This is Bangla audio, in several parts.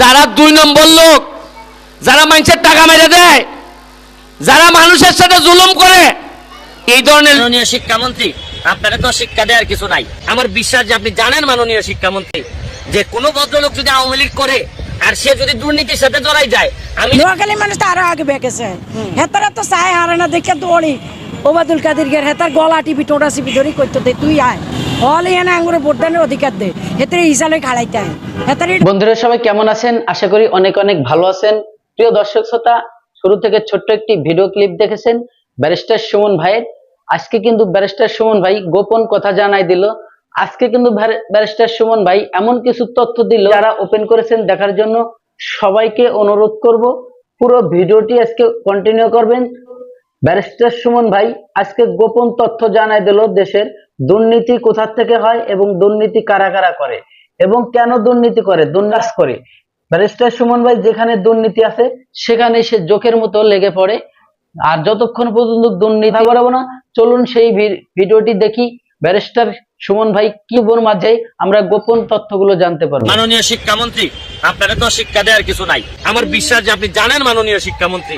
যারা দুই নম্বর লোক যারা মানুষের টাকা মেরে দেয় যারা মানুষের সাথে জুলুম করে এই ধরনের মাননীয় শিক্ষামন্ত্রী আপনারা তো শিক্ষা দেওয়ার কিছু নাই। আমার বিশ্বাস যে আপনি জানেন মাননীয় শিক্ষামন্ত্রী যে কোনো ভদ্রলোক যদি আওয়ামী লীগ করে আর সে যদি দুর্নীতির সাথে জড়াই যায় আমি নোয়াখালী মানুষ তো আরও আগে বেঁকেছে। হেতারা তো চায় হারে না দেখে দৌড়ি। ওবাদুল কাদির গের হেতার গলা টিপি টোটা চিপি ধরি করতে দে তুই আয়। আঙ্গুরে ভোট দানের অধিকার দে। হেতারে হিসালে খাড়াইতে বন্ধুরা, সবাই কেমন আছেন? আশা করি অনেক অনেক ভালো আছেন। প্রিয় দর্শক শ্রোতা, শুরু থেকে ছোট্ট একটি ভিডিও ক্লিপ দেখেছেন ব্যারিস্টার সুমন ভাইয়ের। আজকে কিন্তু ব্যারিস্টার সুমন ভাই গোপন কথা জানাই দিল। আজকে কিন্তু ব্যারিস্টার সুমন ভাই এমন কিছু তথ্য দিল যারা ওপেন করেছেন দেখার জন্য। সবাইকে অনুরোধ করব, পুরো ভিডিওটি আজকে কন্টিনিউ করবেন। ব্যারিস্টার সুমন ভাই, আজকে গোপন তথ্য জানাই দিল দেশের দুর্নীতি কোথা থেকে হয় এবং দুর্নীতি কারা কারা করে এবং কেন দুর্নীতি করে দুর্নাস করে। ব্যারিস্টার সুমন ভাই, যেখানে দুর্নীতি আছে, সেখানে সে জোকের মতো লেগে পড়ে। আর যতক্ষণ পর্যন্ত দুর্নীতি করাবো না, চলুন সেই ভিডিওটি দেখি ব্যারিস্টার সুমন ভাই কি বোর মাঝে আমরা গোপন তথ্যগুলো জানতে পারব। মাননীয় শিক্ষামন্ত্রী, আপনারা তো শিক্ষা দেওয়ার কিছু নাই। আমার বিশ্বাস যে আপনি জানেন মাননীয় শিক্ষামন্ত্রী।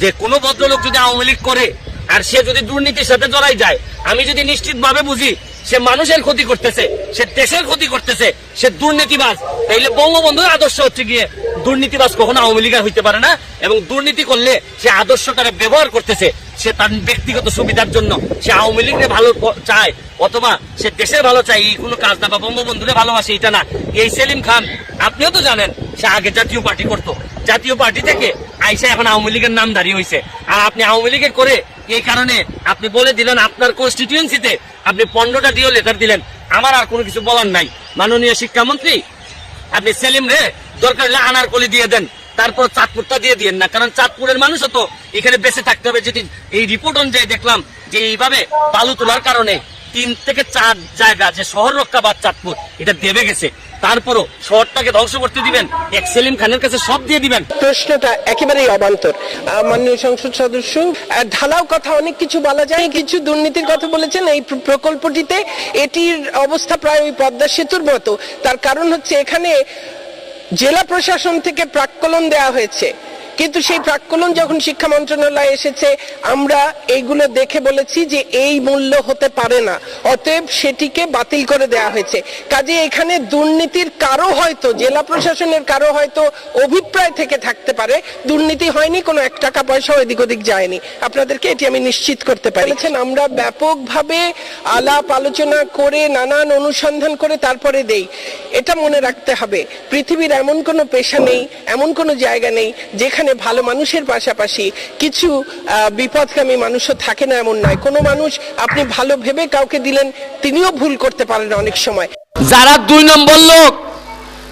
যে কোনো ভদ্রলোক যদি আওয়ামী লীগ করে আর সে যদি দুর্নীতির সাথে জড়াই যায়, আমি যদি নিশ্চিত ভাবে বুঝি সে মানুষের ক্ষতি করতেছে, সে দেশের ক্ষতি করতেছে, সে দুর্নীতিবাজ, তাইলে বঙ্গবন্ধুর আদর্শ হচ্ছে গিয়ে দুর্নীতিবাজ কখনো আওয়ামী লীগের হইতে পারে না এবং দুর্নীতি করলে সে আদর্শটারে ব্যবহার করতেছে, সে তার ব্যক্তিগত সুবিধার জন্য। সে আওয়ামী লীগের ভালো চায় অথবা সে দেশের ভালো চায়, এই কোনো কাজ না বা বঙ্গবন্ধুরে ভালোবাসে, এটা না। এই সেলিম খান, আপনিও তো জানেন, সে আগে জাতীয় পার্টি করতো। জাতীয় পার্টি থেকে আইসা এখন আওয়ামী লীগের নাম দাঁড়িয়ে হয়েছে আর আপনি আওয়ামী লীগের করে এই কারণে আপনি বলে দিলেন, আপনার কনস্টিটিউয়েন্সিতে আপনি পনেরোটা দিয়েও লেটার দিলেন। আমার আর কোনো কিছু বলার নাই। মাননীয় শিক্ষামন্ত্রী, আপনি সেলিম রে, দরকার হলে আনারকলি দিয়ে দেন। তারপর চাঁদপুরটা দিয়ে দিয়েন না। কারণ চাঁদপুরের মানুষও তো এখানে বেঁচে থাকতে হবে। যদি এই রিপোর্ট অনুযায়ী দেখলাম যে এইভাবে বালু তোলার কারণে তিন থেকে চার জায়গা যে শহর রক্ষা বা চাঁদপুর, এটা দেবে গেছে। তারপরও শহরটাকে ধ্বংস করতে দিবেন। এক সেলিম খানের কাছে সব দিয়ে দিবেন। প্রশ্নটা একেবারেই অবান্তর। মাননীয় সংসদ সদস্য ঢালাও কথা অনেক কিছু বলা যায়, কিছু দুর্নীতির কথা বলেছেন। এই প্রকল্পটিতে এটির অবস্থা প্রায় ওই পদ্মা সেতুর মতো। তার কারণ হচ্ছে এখানে জেলা প্রশাসন থেকে প্রাক্কলন দেওয়া হয়েছে। কিন্তু সেই প্রাক্কলন যখন শিক্ষা মন্ত্রণালয়ে এসেছে, আমরা এইগুলো দেখে বলেছি যে এই মূল্য হতে পারে না। অতএব সেটিকে বাতিল করে দেওয়া হয়েছে। কাজে এখানে দুর্নীতির কারও হয়তো, জেলা প্রশাসনের কারও হয়তো অভিপ্রায় থেকে থাকতে পারে। দুর্নীতি হয়নি, কোনো এক টাকা পয়সা এদিক ওদিক যায়নি। আপনাদেরকে এটি আমি নিশ্চিত করতে পারি। আমরা ব্যাপকভাবে আলাপ আলোচনা করে, নানান অনুসন্ধান করে তারপরে দেই। এটা মনে রাখতে হবে, পৃথিবীর এমন কোনো পেশা নেই, এমন কোনো জায়গা নেই, যেখানে ভালো মানুষের পাশাপাশি কিছু আহ, বিপদগামী মানুষও থাকে না এমন নয়। কোনো মানুষ আপনি ভালো ভেবে কাউকে দিলেন তিনিও ভুল করতে পারেন অনেক সময়। যারা দুই নম্বর লোক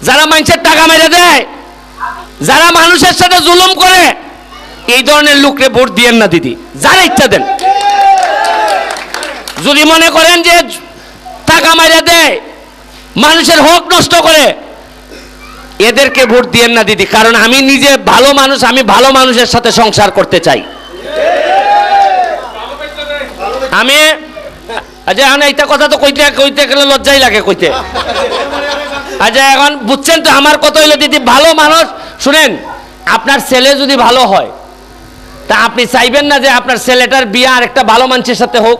যারা মানুষের টাকা মেরে দেয় যারা মানুষের সাথে জুলুম করে এই ধরনের লোকরে ভোট দিয়েন না দিদি যারা ইচ্ছা দেন। যদি মনে করেন যে টাকা মেরে দেয় মানুষের হক নষ্ট করে এদেরকে ভোট দিয়েন না দিদি, কারণ আমি নিজে ভালো মানুষ, আমি ভালো মানুষের সাথে সংসার করতে চাই। আমি আচ্ছা এইটা কথা তো কইতে কইতে গেলে লজ্জাই লাগে কইতে। আচ্ছা এখন বুঝছেন তো আমার কথা হইল, দিদি, ভালো মানুষ, শুনেন, আপনার ছেলে যদি ভালো হয়, তা আপনি চাইবেন না যে আপনার ছেলেটার বিয়ে আর একটা ভালো মানুষের সাথে হোক?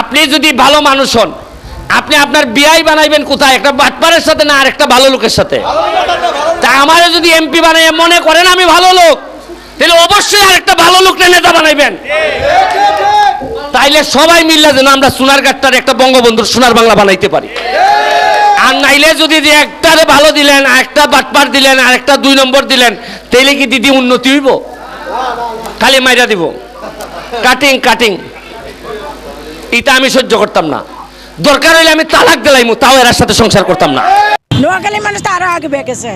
আপনি যদি ভালো মানুষ হন আপনি আপনার বিয়াই বানাইবেন কোথায়? একটা বাটপারের সাথে না আর একটা ভালো লোকের সাথে? তা আমারও যদি এমপি বানাই মনে করেন আমি ভালো লোক, তাহলে অবশ্যই আর একটা ভালো লোককে নেতা বানাইবেন। তাইলে সবাই মিললে যেন আমরা সোনার গাটটার একটা বঙ্গবন্ধুর সোনার বাংলা বানাইতে পারি। আর নাইলে যদি যে একটারে ভালো দিলেন একটা বাটপার দিলেন, আর একটা দুই নম্বর দিলেন, তাইলে কি দিদি উন্নতি হইব? খালি মাইরা দিব। Cutting cutting. এটা আমি সহ্য করতাম না। দরকার হইলে আমি তালাক দিলাইমু, তাও এর সাথে সংসার করতাম না। নোয়াখালী মানুষ তো আরও আগে বেঁকেছে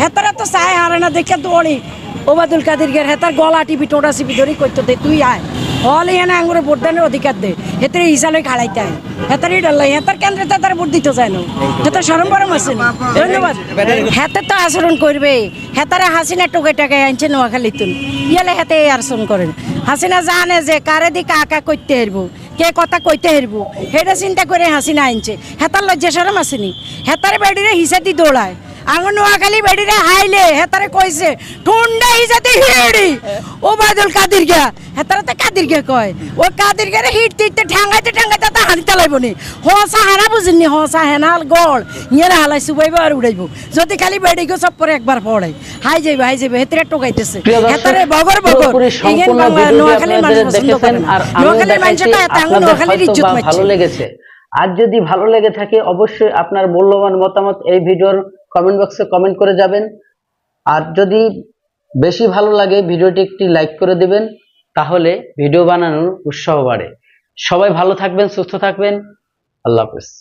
হেতারা তো চায় হারে না, দেখে দৌড়ি। ওবাদুল কাদির গের হেতার গলা টিপি, টোটা চিপি ধরি করতে দে, তুই আয়। হল এনে আঙ্গুরে ভোট দানের অধিকার দে। হেতারে হিসালে খাড়াইতে আয়। হেতারই ডাল্লাই হেতার কেন্দ্রে তো তার ভোট দিতে যায় না। হেতার সরম বরম আছে ধন্যবাদ। হেতে তো আচরণ করবে। হেতারে হাসিনা টোকে টাকে আনছে নোয়াখালী তুল ইয়ালে হেতে আচরণ করেন। হাসিনা জানে যে কারে দি কাকা করতে হারবো কে কথা কইতে হেরবো? সেটা চিন্তা করে হাসিনা আনছে হেতার লজ্জা সরম আসেনি। হেতার বাড়িরে হিসাদি দৌড়ায়। আঙুন নোয়াখালী বেড়িরে হাইলে হেতারে কইছে ঠুন্ডা হিজাতে হিড়ি। ও বাদল কাদির গিয়া হেতারে তো কাদির গিয়া কয় ও কাদির গিয়া হিট তিতে ঠ্যাঙ্গাইতে ঠ্যাঙ্গাইতে তা হানি চালাইব নি। হসা হারা বুঝিনি হসা হেনাল গড়। হালাই আর উড়াইব। যদি খালি বেড়ি গো সব পরে একবার পড়াই হাই যাইব হাই যাইব হেতারে টোকাইতেছে। হেতারে বগর বগর। ইগেন নোয়াখালীর মানুষ পছন্দ করে নোয়াখালীর মানুষটা নোয়াখালীর ইজ্জত বা মারছে ভালো লেগেছে। আর যদি ভালো লেগে থাকে অবশ্যই আপনার মূল্যবান মতামত এই ভিডিওর কমেন্ট বক্সে কমেন্ট করে যাবেন। আর যদি বেশি ভালো লাগে, ভিডিওটি একটি লাইক করে দিবেন, তাহলে ভিডিও বানানোর উৎসাহ বাড়ে। সবাই ভালো থাকবেন, সুস্থ থাকবেন। আল্লাহ হাফেজ।